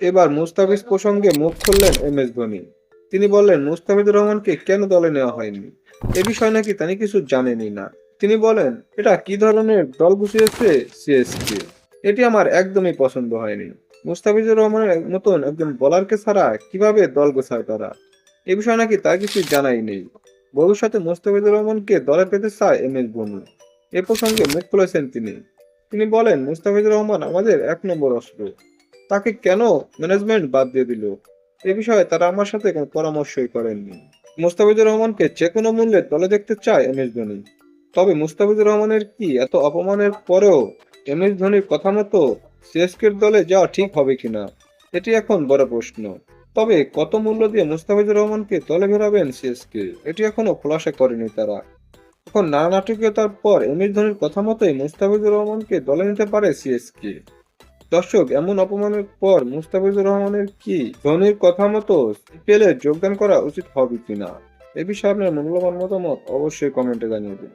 এবার মুস্তাফিজ প্রসঙ্গে মুখ খুললেন এম এস ধোনি। তিনি বললেন, মুস্তাফিজুর রহমানকে কেন দলে নেওয়া হয়নি? এ বিষয়ে নাকি তিনি কিছু জানেনই না। তিনি বলেন, এটা কি ধরনের দল গুছিয়েছে সিএসকে। এটি আমার একদমই পছন্দ হয়নি। মুস্তাফিজুর রহমানের মতন একজন বোলারকে ছাড়া কীভাবে দল গোছায় তারা? এ বিষয়ে নাকি তার কিছু জানাই নেই। ভবিষ্যতে মুস্তাফিজুর রহমানকে দলে পেতে চায় এম এস ধোনি। এ প্রসঙ্গে মুখ খুলেছেন তিনি। তিনি বলেন, মুস্তাফিজুর রহমান আমাদের এক নম্বর অস্ত্র। তাকে কেন ম্যানেজমেন্ট বাদ দিয়ে দিল? এ বিষয়ে তারা আমার সাথে কোনো পরামর্শই করেননি। মুস্তাফিজুর রহমানকে যে কোনো মূল্যে দলে দেখতে চায় এম এস ধোনি। তবে মুস্তাফিজুর রহমানের কি এত অপমানের পরেও এম এস ধোনির কথা মতো সিএসকের দলে যাওয়া ঠিক হবে কিনা, এটি এখন বড় প্রশ্ন। তবে কত মূল্য দিয়ে মুস্তাফিজুর রহমানকে দলে ফেরাবেন সিএসকে, এটি এখনও খোলাসা করেনি তারা। এখন নানা নাটকীয়তার পর এম এস ধোনির কথা মতোই মুস্তাফিজুর রহমানকে দলে নিতে পারে সিএসকে। দর্শক, এমন অপমানের পর মুস্তাফিজুর রহমানের কি ধোনির কথা মতো পেলে যোগদান করা উচিত হবে কিনা? এ বিষয়ে আপনার মূল্যবান মতামত অবশ্যই কমেন্টে জানিয়ে দিন।